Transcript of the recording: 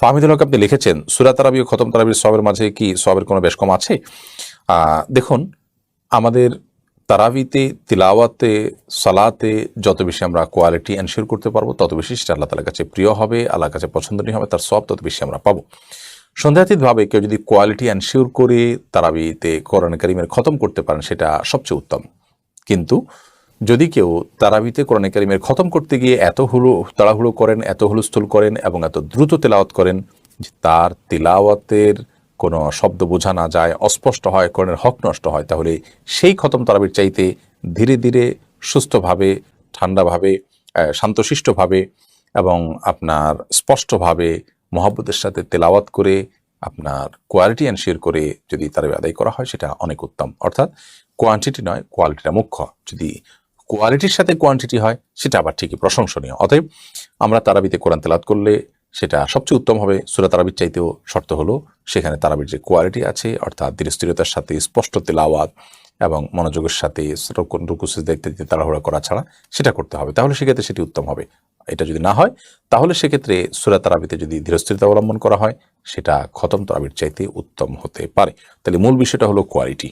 ফাহমিদুল হক আপনি লিখেছেন, সুরা তারাবি ও খতম তারাবির সবের মাঝে কি সবের কোনো বেশ কম আছে? দেখুন, আমাদের তারাবিতে, তিলাওয়াতে, সালাতে যত বেশি আমরা কোয়ালিটি এনশিওর করতে পারব, তত বেশি সেটা আল্লাহ তালার কাছে প্রিয় হবে, আল্লাহর কাছে পছন্দনীয় হবে, তার সব তত বেশি আমরা পাবো। সন্দেহাতীতভাবে কেউ যদি কোয়ালিটি এনশিওর করে তারাবিতে কোরআন করিমের খতম করতে পারেন, সেটা সবচেয়ে উত্তম। কিন্তু যদি কেউ তারাবিতে কোরআন করিমের খতম করতে গিয়ে এত হুলো, তাড়াহুড়ো করেন, এত হুলস্থুল করেন এবং এত দ্রুত তেলাওয়াত করেন, যে তার তিলাওয়াতের কোনো শব্দ বোঝা না যায়, অস্পষ্ট হয়, কোরআনের হক নষ্ট হয়, তাহলে সেই খতম তারাবির চাইতে ধীরে ধীরে, সুস্থভাবে, ঠান্ডাভাবে শান্তশিষ্টভাবে এবং আপনার স্পষ্টভাবে মহাব্বতের সাথে তেলাওয়াত করে, আপনার কোয়ালিটি এনশিওর করে যদি তারাবি আদায় করা হয়, সেটা অনেক উত্তম। অর্থাৎ কোয়ান্টিটি নয় কোয়ালিটিটা মুখ্য। যদি কোয়ালিটির সাথে কোয়ান্টিটি হয়, সেটা আবার ঠিকই প্রশংসনীয়। অতএব আমরা তারাবিতে কোরআন তেলাত করলে সেটা সবচেয়ে উত্তম হবে। সুরা তারাবির চাইতেও শর্ত হলো, সেখানে তারাবির যে কোয়ালিটি আছে, অর্থাৎ ধীরস্থিরতার সাথে, স্পষ্ট তেলাওয়াত এবং মনোযোগের সাথে রুকুসিস দেখতে দিতে তাড়াহুড়া করা ছাড়া সেটা করতে হবে। তাহলে সেক্ষেত্রে সেটি উত্তম হবে। এটা যদি না হয়, তাহলে সেক্ষেত্রে সুরা তারাবিতে যদি ধীরস্থিরতা অবলম্বন করা হয়, সেটা খতম তারাবির চাইতে উত্তম হতে পারে। তাহলে মূল বিষয়টা হলো কোয়ালিটি